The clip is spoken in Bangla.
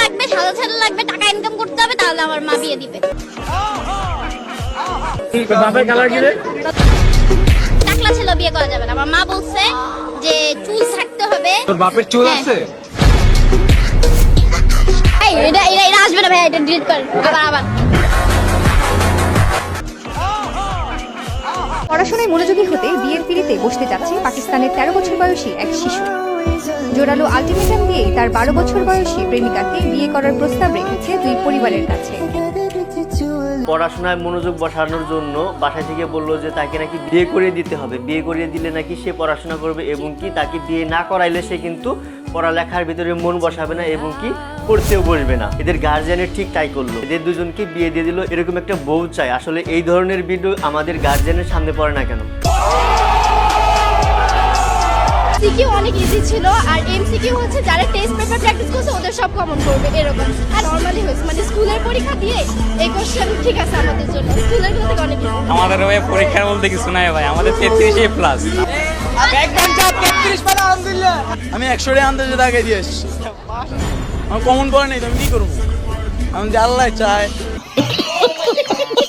লাগবে সাদা ছেলে লাগবে টাকা ইনকাম করতে হবে তাহলে আমার মা বিয়ে দিবে। বাপের কালার কি রে? টাকলা ছেলে বিয়ে করা যাবে না। আমার মা বলছে যে চুল থাকতে হবে। তোর বাপের চুল হ্যাঁ। আছে? এই এটা এটা এটা আসবে না ভাই এটা ডিলিট কর। আবার আবার। পড়াশোনায় মনোযোগী হতে বিয়ের পিড়িতে বসতে যাচ্ছে পাকিস্তানের তেরো বছর বয়সী এক শিশু। জোরালো আলটিমেটাম দিয়ে তার বারো বছর বয়সী প্রেমিকাকে বিয়ে করার প্রস্তাব রেখেছে দুই পরিবারের কাছে। পড়াশোনায় মনোযোগ বসানোর জন্য বাসা থেকে বলল যে তাকে নাকি বিয়ে করিয়ে দিতে হবে। বিয়ে করিয়ে দিলে নাকি সে পড়াশোনা করবে এবং কি তাকে বিয়ে না করাইলে সে কিন্তু পড়ালেখার ভিতরে মন বসাবে না এবং কি পড়তেও বসবে না। এদের গার্জিয়ানের ঠিক তাই করল। এদের দুজনকে বিয়ে দিয়ে দিল। এরকম একটা বউ চাই। আসলে এই ধরনের ভিডিও আমাদের গার্জিয়ানের সামনে পড়ে না কেন? সিকিউ অনেক ইজি ছিল, আর এমসিকিউ হচ্ছে যারা টেস্ট পেপার প্র্যাকটিস করছে, ওদের সব কমন করবে, এরকম। আর নর্মালি হয়েছে মানে স্কুলের পরীক্ষা দিয়ে এই কোশ্চেন ঠিক আছে আমাদের জন্য। স্কুলের থেকে অনেক আমাদের ওই পরীক্ষার বলতে কিছু নাই ভাই, আমাদের তেত্রিশে প্লাস আমি একশো যেতে আগে দিয়ে এসছি। আমার কমন পড়ে নেই, তো আমি কি করব? আমি আল্লাহ চায়